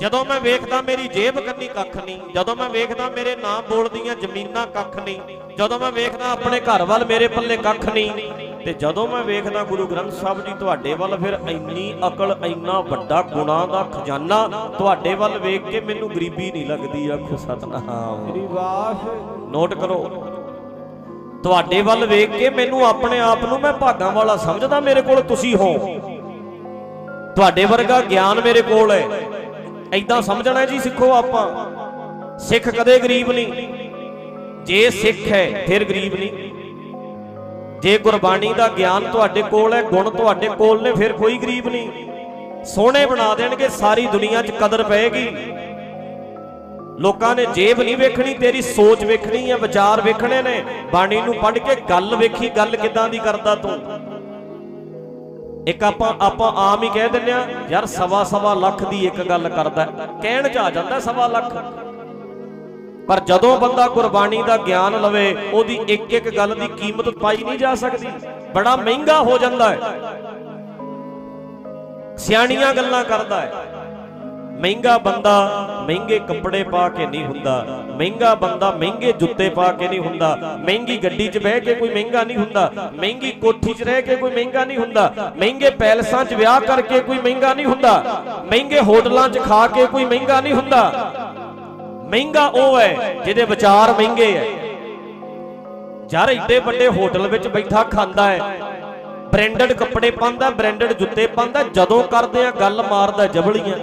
ਜਦੋਂ ਮੈਂ ਵੇਖਦਾ ਮੇਰੀ ਜੇਬ ਕੰਨੀ ਕੱਖ ਨਹੀਂ ਜਦੋਂ ਮੈਂ ਵੇਖਦਾ ਮੇਰੇ ਨਾਮ ਬੋਲਦੀਆਂ ਜ਼ਮੀਨਾਂ ਕੱਖ ਨਹੀਂ ਜਦੋਂ ਮੈਂ ਵੇਖਦਾ ਆਪਣੇ ਘਰ ਵੱਲ ਮੇਰੇ ਪੱਲੇ ਕੱਖ ਨਹੀਂ ਤੇ ਜਦੋਂ ਮੈਂ ਵੇਖਦਾ ਗੁਰੂ ਗ੍ਰੰਥ ਸਾਹਿਬ ਜੀ ਤੁਹਾਡੇ ਵੱਲ ਫਿਰ ਇੰਨੀ ਅਕਲ ਇੰਨਾ ਵੱਡਾ ਗੁਣਾ ਦਾ ਖਜ਼ਾਨਾ ਤੁਹਾਡੇ ਵੱਲ ਵੇਖ ਕੇ ਮੈਨੂੰ ਗਰੀਬੀ ਨਹੀਂ ਲੱਗਦੀ ਆਖੋ ਸਤਨਾਮ। ਸ੍ਰੀ ਵਾਸ ਨੋਟ ਕਰੋ ਤੁਹਾਡੇ ਵੱਲ ਵੇਖ ਕੇ ਮੈਨੂੰ ਆਪਣੇ ਆਪ ਨੂੰ ਮੈਂ ਭਾਗਾਂ ਵਾਲਾ ਸਮਝਦਾ ਮੇਰੇ ਕੋਲ ਤੁਸੀਂ ਹੋ। ਤੁਹਾਡੇ ਵਰਗਾ ਗਿਆਨ ਮੇਰੇ ਕੋਲ ਹੈ। ਐਦਾਂ ਸਮਝਣਾ ਜੀ ਸਿੱਖੋ ਆਪਾਂ। ਸਿੱਖ ਕਦੇ ਗਰੀਬ ਨਹੀਂ। ਜੇ ਸਿੱਖ ਹੈ, ਫਿਰ ਗਰੀਬ ਨਹੀਂ। ਜੇ ਗੁਰਬਾਣੀ ਦਾ ਗਿਆਨ ਤੁਹਾਡੇ ਕੋਲ ਹੈ, ਗੁਣ ਤੁਹਾਡੇ ਕੋਲ ਨੇ, ਫਿਰ ਕੋਈ ਗਰੀਬ ਨਹੀਂ। ਸੋਹਣੇ ਬਣਾ ਦੇਣਗੇ, ਸਾਰੀ ਦੁਨੀਆ 'ਚ ਕਦਰ ਪਏਗੀ। ਲੋਕਾਂ ਨੇ ਜੇਬ ਨਹੀਂ ਵੇਖਣੀ, ਤੇਰੀ ਸੋਚ ਵੇਖਣੀ ਹੈ, ਵਿਚਾਰ ਵੇਖਣੇ ਨੇ। ਬਾਣੀ ਨੂੰ ਪੜ੍ਹ ਕੇ ਗੱਲ ਵੇਖੀ, ਗੱਲ ਕਿਦਾਂ ਦੀ ਕਰਦਾ ਤੂੰ? ਇੱਕ ਆਪਾਂ ਆਪਾਂ ਆਮ ਹੀ ਕਹਿ ਦਿੰਦੇ ਆ ਯਾਰ ਸਵਾ ਸਵਾ ਲੱਖ ਦੀ ਇੱਕ ਗੱਲ ਕਰਦਾ ਕਹਿਣ ਚ ਆ ਜਾਂਦਾ ਸਵਾ ਲੱਖ। ਪਰ ਜਦੋਂ ਬੰਦਾ ਗੁਰਬਾਣੀ ਦਾ ਗਿਆਨ ਲਵੇ, ਉਹਦੀ ਇੱਕ ਇੱਕ ਗੱਲ ਦੀ ਕੀਮਤ ਪਾਈ ਨਹੀਂ ਜਾ ਸਕਦੀ। ਬੜਾ ਮਹਿੰਗਾ ਹੋ ਜਾਂਦਾ ਹੈ। ਸਿਆਣੀਆਂ ਗੱਲਾਂ ਕਰਦਾ ਹੈ। ਮਹਿੰਗਾ ਬੰਦਾ ਮਹਿੰਗੇ ਕੱਪੜੇ ਪਾ ਕੇ ਨਹੀਂ ਹੁੰਦਾ, ਮਹਿੰਗਾ ਬੰਦਾ ਮਹਿੰਗੇ ਜੁੱਤੇ ਪਾ ਕੇ ਨਹੀਂ ਹੁੰਦਾ, ਮਹਿੰਗੀ ਗੱਡੀ 'ਚ ਬਹਿ ਕੇ ਕੋਈ ਮਹਿੰਗਾ ਨਹੀਂ ਹੁੰਦਾ, ਮਹਿੰਗੀ ਕੋਠੀ 'ਚ ਰਹਿ ਕੇ ਕੋਈ ਮਹਿੰਗਾ ਨਹੀਂ ਹੁੰਦਾ, ਮਹਿੰਗੇ ਪੈਲਸਾਂ 'ਚ ਵਿਆਹ ਕਰਕੇ ਕੋਈ ਮਹਿੰਗਾ ਨਹੀਂ ਹੁੰਦਾ, ਮਹਿੰਗੇ ਹੋਟਲਾਂ 'ਚ ਖਾ ਕੇ ਕੋਈ ਮਹਿੰਗਾ ਨਹੀਂ ਹੁੰਦਾ। ਮਹਿੰਗਾ ਉਹ ਹੈ ਜਿਹਦੇ ਵਿਚਾਰ ਮਹਿੰਗੇ ਹੈ। ਯਾਰ ਇੱਡੇ ਵੱਡੇ ਹੋਟਲ ਵਿੱਚ ਬੈਠਾ ਖਾਂਦਾ ਹੈ ਬ੍ਰਾਂਡਡ ਕੱਪੜੇ ਪਾਉਂਦਾ ਬ੍ਰਾਂਡਡ ਜੁੱਤੇ ਪਾਉਂਦਾ, ਜਦੋਂ ਕਰਦੇ ਆ, ਗੱਲ ਮਾਰਦਾ ਜਬਲੀਆਂ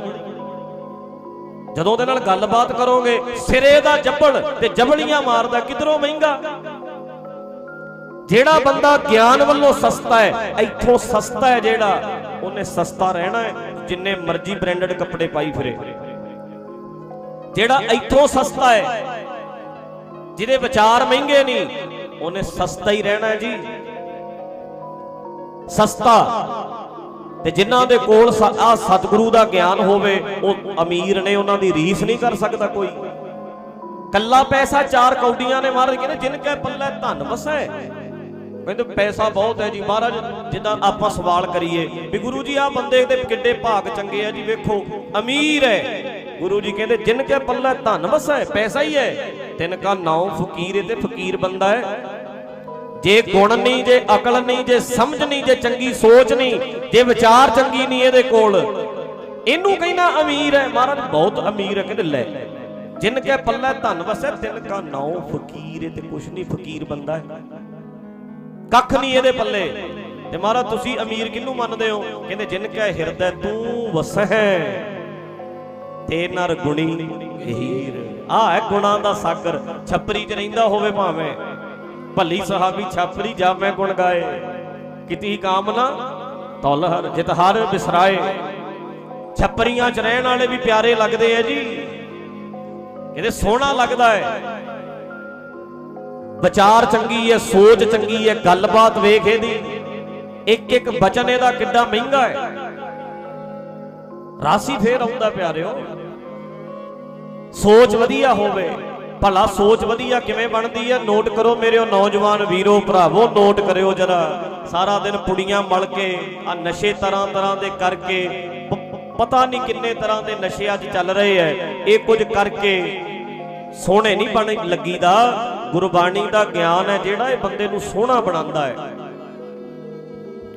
ਜਦੋਂ ਉਹਦੇ ਨਾਲ ਗੱਲਬਾਤ ਕਰੋਗੇ, ਸਿਰੇ ਦਾ ਜੱਬਲ ਤੇ ਜਬਲੀਆਂ ਮਾਰਦਾ, ਕਿਧਰੋਂ ਮਹਿੰਗਾ? ਜਿਹੜਾ ਬੰਦਾ ਗਿਆਨ ਵੱਲੋਂ ਸਸਤਾ ਹੈ, ਇੱਥੋਂ ਸਸਤਾ ਹੈ ਜਿਹੜਾ, ਉਹਨੇ ਸਸਤਾ ਰਹਿਣਾ ਹੈ, ਜਿੰਨੇ ਮਰਜ਼ੀ ਬ੍ਰਾਂਡਡ ਕੱਪੜੇ ਪਾਈ ਫਿਰੇ। ਜਿਹੜਾ ਇੱਥੋਂ ਸਸਤਾ ਹੈ, ਜਿਹਦੇ ਵਿਚਾਰ ਮਹਿੰਗੇ ਨਹੀਂ, ਉਹਨੇ ਸਸਤਾ ਹੀ ਰਹਿਣਾ ਜੀ। ਸਸਤਾ। ਤੇ ਜਿਨ੍ਹਾਂ ਦੇ ਕੋਲ ਆ ਸਤਿਗੁਰੂ ਦਾ ਗਿਆਨ ਹੋਵੇ, ਉਹ ਅਮੀਰ ਨੇ ਉਹਨਾਂ ਦੀ ਰੀਸ ਨਹੀਂ ਕਰ ਸਕਦਾ ਕੋਈ। ਕੱਲਾ ਪੈਸਾ ਚਾਰ ਕੌਡੀਆਂ ਨੇ ਮਹਾਰਾਜ ਕਹਿੰਦੇ ਜਿਨ ਕੈ ਪੱਲੇ ਧਨ ਵਸੈ। ਕਹਿੰਦੇ ਪੈਸਾ ਬਹੁਤ ਹੈ ਜੀ, ਮਹਾਰਾਜ, ਜਿੱਦਾਂ ਆਪਾਂ ਸਵਾਲ ਕਰੀਏ, ਵੀ ਗੁਰੂ ਜੀ ਆ ਬੰਦੇ ਦੇ ਕਿੱਡੇ ਭਾਗ ਚੰਗੇ ਆ ਜੀ, ਵੇਖੋ, ਅਮੀਰ ਹੈ। ਗੁਰੂ ਜੀ ਕਹਿੰਦੇ, ਜਿਨ ਕੈ ਪੱਲੇ ਧਨ ਵਸੈ, ਪੈਸਾ ਹੀ ਹੈ। ਤਿਨ ਕਾ ਨਾਉ ਫਕੀਰ ਹੈ ਤੇ ਫਕੀਰ ਬੰਦਾ ਹੈ। ਜੇ ਗੁਣ ਨਹੀਂ, ਜੇ ਅਕਲ ਨਹੀਂ, ਜੇ ਸਮਝ ਨਹੀਂ, ਜੇ ਚੰਗੀ ਸੋਚ ਨਹੀਂ, ਜੇ ਵਿਚਾਰ ਚੰਗੀ ਨਹੀਂ ਇਹਦੇ ਕੋਲ, ਇਹਨੂੰ ਕਹਿੰਦਾ ਅਮੀਰ ਹੈ। ਮਹਾਰਾਜ, ਬਹੁਤ ਅਮੀਰ ਹੈ, ਕਹਿੰਦੇ ਲੈ, ਜਿਨ ਕੇ ਪੱਲੇ ਧਨ ਵਸੈ, ਤਿਨ ਕਾ ਨਾਉ ਫਕੀਰ ਹੈ ਤੇ ਕੁਛ ਨਹੀਂ, ਫਕੀਰ ਬੰਦਾ ਹੈ। ਕੱਖ ਨਹੀਂ ਇਹਦੇ ਪੱਲੇ। ਤੇ ਮਹਾਰਾਜ, ਤੁਸੀਂ ਅਮੀਰ ਕਿਹਨੂੰ ਮੰਨਦੇ ਹੋ? ਕਹਿੰਦੇ ਜਿਨ ਕੈ ਹਿਰਦੈ ਤੂੰ ਵਸਹਿ ਤੇ ਨਰ ਗੁਣੀ ਹੀਰ। ਆ ਹੈ ਗੁਣਾ ਦਾ ਸਾਗਰ, ਛੱਪਰੀ 'ਚ ਰਹਿੰਦਾ ਹੋਵੇ ਭਾਵੇਂ। ਭੱਲੀ ਸਹਾਬੀ ਛਾਪਰੀ ਜਾਵੇਂ ਗੁਣ ਗਾਏ। ਕਿਤੀ ਕਾਮਨਾ? ਤੁਲ ਜਿਤ ਹਰ ਬਿਸਰਾਏ। ਛੱਪਰੀਆਂ ਚ ਰਹਿਣ ਵਾਲੇ ਵੀ ਪਿਆਰੇ ਲੱਗਦੇ ਆ ਜੀ। ਇਹਦੇ ਸੋਹਣਾ ਲੱਗਦਾ ਹੈ ਵਿਚਾਰ ਚੰਗੀ ਹੈ ਸੋਚ ਚੰਗੀ ਹੈ ਗੱਲਬਾਤ ਵੇਖ ਇਹਦੀ। ਇੱਕ ਇੱਕ ਬਚਨ ਇਹਦਾ ਕਿੱਡਾ ਮਹਿੰਗਾ ਹੈ ਰਾਸੀ ਫੇਰ ਆਉਂਦਾ ਪਿਆਰਿਓ। ਸੋਚ ਵਧੀਆ ਹੋਵੇ। ਭਲਾ ਸੋਚ ਵਧੀਆ ਕਿਵੇਂ ਬਣਦੀ ਹੈ? ਨੋਟ ਕਰੋ ਮੇਰੇ ਨੌਜਵਾਨ ਵੀਰੋ, ਭਰਾਵੋ, ਨੋਟ ਕਰਿਓ ਜਰਾ। ਸਾਰਾ ਦਿਨ ਪੁੜੀਆਂ ਮਲ ਕੇ ਆ ਨਸ਼ੇ ਤਰ੍ਹਾਂ ਤਰ੍ਹਾਂ ਦੇ ਕਰਕੇ ਪਤਾ ਨਹੀਂ ਕਿੰਨੇ ਤਰ੍ਹਾਂ ਦੇ ਨਸ਼ੇ ਅੱਜ ਚੱਲ ਰਹੇ ਐ। ਇਹ ਕੁਝ ਕਰਕੇ ਸੋਹਣੇ ਨਹੀਂ ਬਣ ਲੱਗੀਦਾ। ਗੁਰਬਾਣੀ ਦਾ ਗਿਆਨ ਹੈ ਜਿਹੜਾ ਇਹ ਬੰਦੇ ਨੂੰ ਸੋਹਣਾ ਬਣਾਉਂਦਾ ਹੈ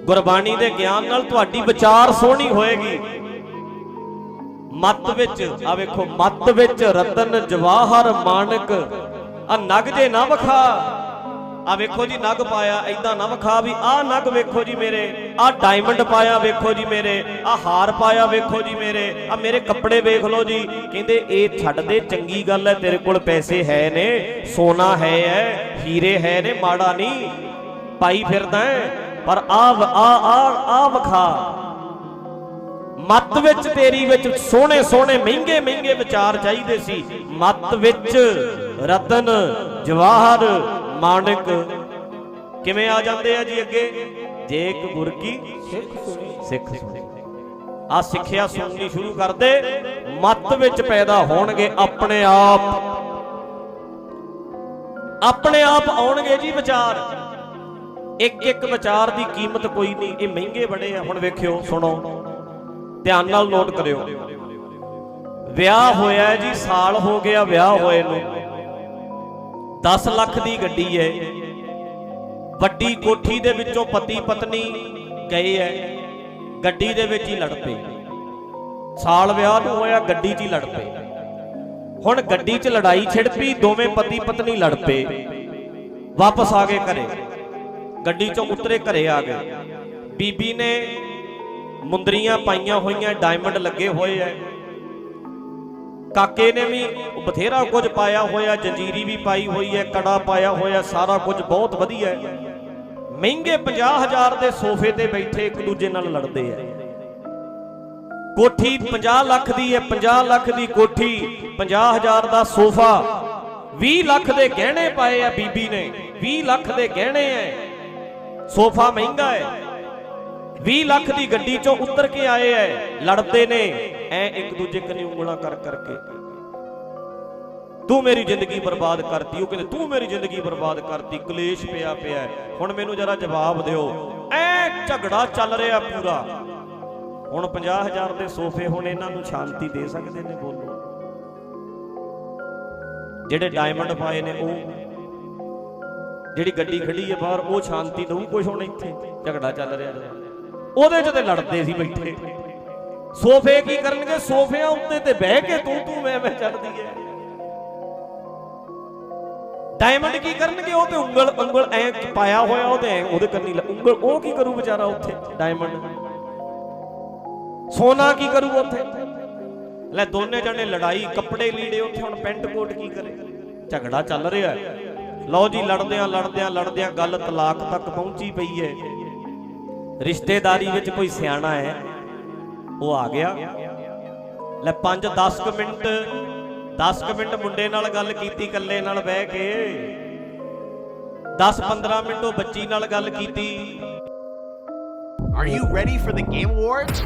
ਗੁਰਬਾਣੀ ਦੇ ਗਿਆਨ ਨਾਲ ਤੁਹਾਡੀ ਵਿਚਾਰ ਸੋਹਣੀ ਹੋਏਗੀ। ਮੱਤ ਵਿੱਚ ਆ ਵੇਖੋ, ਮੱਤ ਵਿੱਚ ਰਤਨ ਜਵਾਹਰ ਮਾਨਕ। ਆ ਨਗ ਜੇ ਨਾ ਵਖਾ। ਆ ਵੇਖੋ ਜੀ, ਨਗ ਪਾਇਆ ਐਦਾਂ ਨਾ ਵਖਾ ਵੀ ਆ ਨਗ ਵੇਖੋ ਜੀ ਮੇਰੇ ਆ ਡਾਇਮੰਡ ਪਾਇਆ ਵੇਖੋ ਜੀ ਮੇਰੇ ਆ ਹਾਰ ਪਾਇਆ ਵੇਖੋ ਜੀ ਮੇਰੇ ਆ ਮੇਰੇ ਕੱਪੜੇ ਵੇਖ ਲਓ ਜੀ। ਕਹਿੰਦੇ, ਇਹ ਛੱਡ ਦੇ, ਚੰਗੀ ਗੱਲ ਹੈ, ਤੇਰੇ ਕੋਲ ਪੈਸੇ ਹੈ ਨੇ, ਸੋਨਾ ਹੈ ਹੈ ਹੀਰੇ ਹੈ ਨੇ, ਮਾੜਾ ਨਹੀਂ, ਪਾਈ ਫਿਰਦਾ ਪਰ ਆ ਆ ਆ ਆ ਵਖਾ। ਮੱਤ ਵਿੱਚ ਤੇਰੀ ਵਿੱਚ ਸੋਹਣੇ ਸੋਹਣੇ ਮਹਿੰਗੇ ਮਹਿੰਗੇ ਵਿਚਾਰ ਚਾਹੀਦੇ ਸੀ। ਮੱਤ ਵਿੱਚ ਰਤਨ, ਜਵਾਹਰ ਮਾਣਕ ਕਿਵੇਂ ਆ ਜਾਂਦੇ ਆ ਜੀ ਅੱਗੇ? ਜੇ ਇੱਕ ਗੁਰ ਕੀ ਸਿੱਖ ਸੁਣੀ। ਸਿੱਖ ਸੁਣੇ ਆ ਸਿੱਖਿਆ ਸੁਣਨੀ ਸ਼ੁਰੂ ਕਰ ਦੇ। ਮੱਤ ਵਿੱਚ ਪੈਦਾ ਹੋਣਗੇ ਆਪਣੇ ਆਪ। ਆਪਣੇ ਆਪ ਆਉਣਗੇ ਜੀ ਵਿਚਾਰ। ਇੱਕ ਇੱਕ ਵਿਚਾਰ ਦੀ ਕੀਮਤ ਕੋਈ ਨਹੀਂ। ਇਹ ਮਹਿੰਗੇ ਬੜੇ ਆ। ਹੁਣ ਵੇਖਿਓ, ਸੁਣੋ। ਧਿਆਨ ਨਾਲ ਨੋਟ ਕਰਿਓ। ਵਿਆਹ ਹੋਇਆ ਜੀ, ਸਾਲ ਹੋ ਗਿਆ ਵਿਆਹ ਹੋਏ ਨੂੰ। 10 ਲੱਖ ਦੀ ਗੱਡੀ ਹੈ। ਵੱਡੀ ਕੋਠੀ ਦੇ ਵਿੱਚੋਂ ਪਤੀ ਪਤਨੀ ਗਏ ਐ ਗੱਡੀ ਦੇ ਵਿੱਚ ਹੀ ਲੜ ਪਏ। ਸਾਲ ਵਿਆਹ ਨੂੰ ਹੋਇਆ, ਗੱਡੀ 'ਚ ਹੀ ਲੜ ਪਏ। ਹੁਣ ਗੱਡੀ 'ਚ ਲੜਾਈ ਛਿੜ ਪਈ, ਦੋਵੇਂ ਪਤੀ ਪਤਨੀ ਲੜ ਪਏ। ਵਾਪਸ ਆ ਗਏ ਘਰੇ। ਗੱਡੀ 'ਚੋਂ ਉਤਰੇ ਘਰੇ ਆ ਗਏ। ਬੀਬੀ ਨੇ ਮੁੰਦਰੀਆਂ ਪਾਈਆਂ ਹੋਈਆਂ ਡਾਇਮੰਡ ਲੱਗੇ ਹੋਏ ਐ ਕਾਕੇ ਨੇ ਵੀ ਬਥੇਰਾ ਕੁਝ ਪਾਇਆ ਹੋਇਆ, ਜੰਜੀਰੀ ਵੀ ਪਾਈ ਹੋਈ ਹੈ, ਕੜਾ ਪਾਇਆ ਹੋਇਆ, ਸਾਰਾ ਕੁਝ ਬਹੁਤ ਵਧੀਆ ਹੈ। ਮਹਿੰਗੇ 50000 ਦੇ ਸੋਫੇ ਤੇ ਬੈਠੇ ਇੱਕ ਦੂਜੇ ਨਾਲ ਲੜਦੇ ਐ ਕੋਠੀ 50 ਲੱਖ ਦੀ ਹੈ 50 ਲੱਖ ਦੀ ਕੋਠੀ 50000 ਦਾ ਸੋਫਾ। 20 ਲੱਖ ਦੇ ਗਹਿਣੇ ਪਾਏ ਆ ਬੀਬੀ ਨੇ 20 ਲੱਖ ਦੇ ਗਹਿਣੇ ਐ। ਸੋਫਾ ਮਹਿੰਗਾ ਹੈ। 20 ਲੱਖ ਦੀ ਗੱਡੀ ਚੋਂ ਉਤਰ ਕੇ ਆਏ ਐ, ਲੜਦੇ ਨੇ, ਐ ਇੱਕ ਦੂਜੇ ਕੰਨੀ ਉਂਗਲਾਂ ਕਰ ਕਰਕੇ। ਤੂੰ ਮੇਰੀ ਜ਼ਿੰਦਗੀ ਬਰਬਾਦ ਕਰਤੀ, ਉਹ ਕਹਿੰਦੇ, ਤੂੰ ਮੇਰੀ ਜ਼ਿੰਦਗੀ ਬਰਬਾਦ ਕਰਤੀ, ਕਲੇਸ਼ ਪਿਆ ਪਿਆ ਹੁਣ ਮੈਨੂੰ ਜਰਾ ਜਵਾਬ ਦਿਓ, ਐ ਝਗੜਾ ਚੱਲ ਰਿਹਾ ਪੂਰਾ। ਹੁਣ 50000 ਦੇ ਸੋਫੇ ਹੁਣ ਇਹਨਾਂ ਨੂੰ ਸ਼ਾਂਤੀ ਦੇ ਸਕਦੇ ਨੇ, ਬੋਲੋ। ਜਿਹੜੇ ਡਾਇਮੰਡ ਪਾਏ ਨੇ ਉਹ, ਜਿਹੜੀ ਗੱਡੀ ਖੜੀ ਹੈ ਬਾਹਰ, ਉਹ ਸ਼ਾਂਤੀ ਦਊ ਕੁਛ ਹੁਣ ਇੱਥੇ। ਝਗੜਾ ਚੱਲ ਰਿਹਾ ਜਦੋਂ ਉਹਦੇ 'ਚ ਤੇ ਲੜਦੇ ਸੀ ਬੈਠੇ। ਸੋਫੇ ਕੀ ਕਰਨਗੇ? ਸੋਫਿਆਂ ਉੱਤੇ ਤੇ ਬਹਿ ਕੇ ਤੂੰ ਤੂੰ ਮੈਂ ਮੈਂ ਚੱਲਦੀ ਹੈ ਡਾਇਮੰਡ ਕੀ ਕਰਨਗੇ? ਉਹ ਤੇ ਉਂਗਲ ਉਂਗਲ ਐ ਪਾਇਆ ਹੋਇਆ ਉਹਦੇ ਐਂ ਉਹਦੇ ਕੰਨੀ ਉਂਗਲ ਉਹ ਕੀ ਕਰੂ ਵਿਚਾਰਾ ਉੱਥੇ? ਡਾਇਮੰਡ ਸੋਨਾ ਕੀ ਕਰੂ ਉੱਥੇ? ਲੈ ਦੋਨੇ ਜਣੇ ਲੜਾਈ, ਕੱਪੜੇ ਲੀੜੇ, ਉੱਥੇ ਹੁਣ ਪੈਂਟ ਕੋਟ ਕੀ ਕਰੇ? ਝਗੜਾ ਚੱਲ ਰਿਹਾ ਲਓ ਜੀ, ਲੜਦਿਆਂ ਲੜਦਿਆਂ ਲੜਦਿਆਂ ਗੱਲ ਤਲਾਕ ਤੱਕ ਪਹੁੰਚੀ ਪਈ ਹੈ ਰਿਸ਼ਤੇਦਾਰੀ ਵਿੱਚ ਕੋਈ ਸਿਆਣਾ ਹੈ, ਉਹ ਆ ਗਿਆ। ਲੈ 5 10 ਕੁ ਮਿੰਟ 10 ਕੁ ਮਿੰਟ ਮੁੰਡੇ ਨਾਲ ਗੱਲ ਕੀਤੀ, ਇਕੱਲੇ ਨਾਲ ਬਹਿ ਕੇ। 10 15 ਮਿੰਟ ਉਹ ਬੱਚੀ ਨਾਲ ਗੱਲ ਕੀਤੀ। Are you ready for the Game Awards?